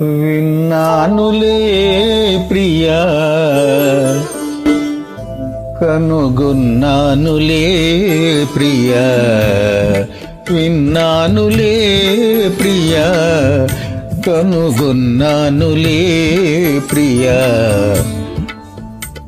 విన్నానులే ప్రియా. కనుగొన్నానులే ప్రియా. విన్నానులే ప్రియా. కనుగొన్నానులే ప్రియా.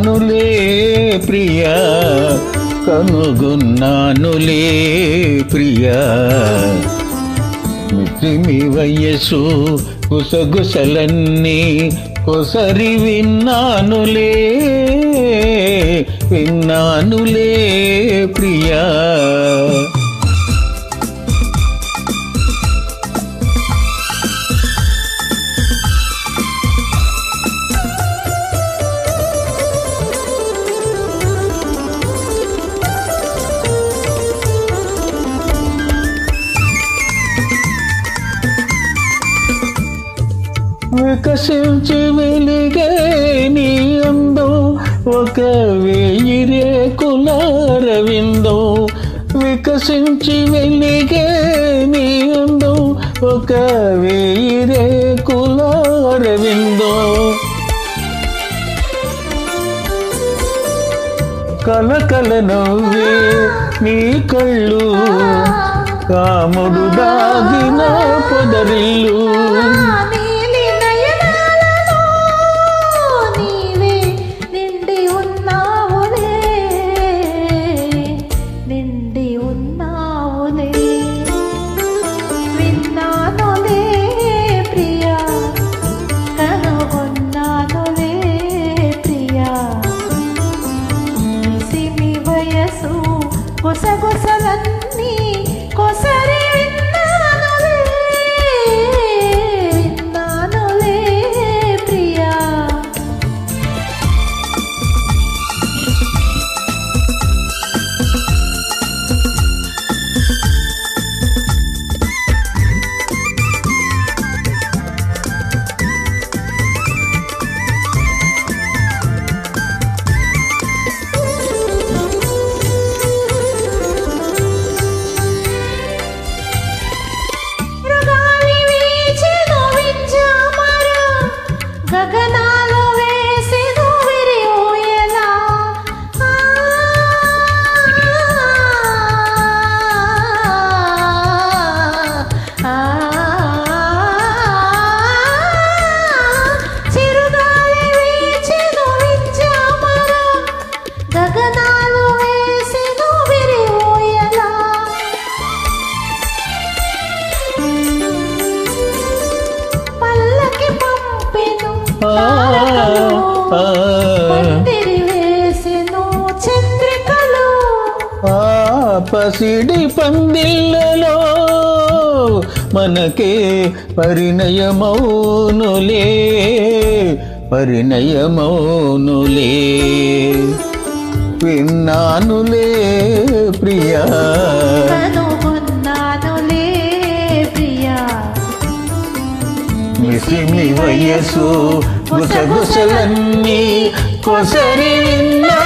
విన్నానులే ప్రియా కనుగొన్నానులే ప్రియా. మిత్రిమి వయస్సు గుసగుసలన్నీ కొసరి విన్నానులే విన్నానులే ప్రియా. వికసించి వెలిగే నీ అందం ఒక వేయి రేకుల రవిందం వికసించి వెలిగే నీ అందం ఒక వేయి రేకుల రవిందం కలకల నవ్వే నీ కళ్ళు కాముడు దాగిన పొదరిల్లు. 哥哥呢 పసిడి పందిళ్ళలో మనకే పరిణయమౌనులే పరిణయమౌనులే. విన్నానులే ప్రియా. మిసిమి వయసు గుసగుసలన్నీ కొసరి విన్నా.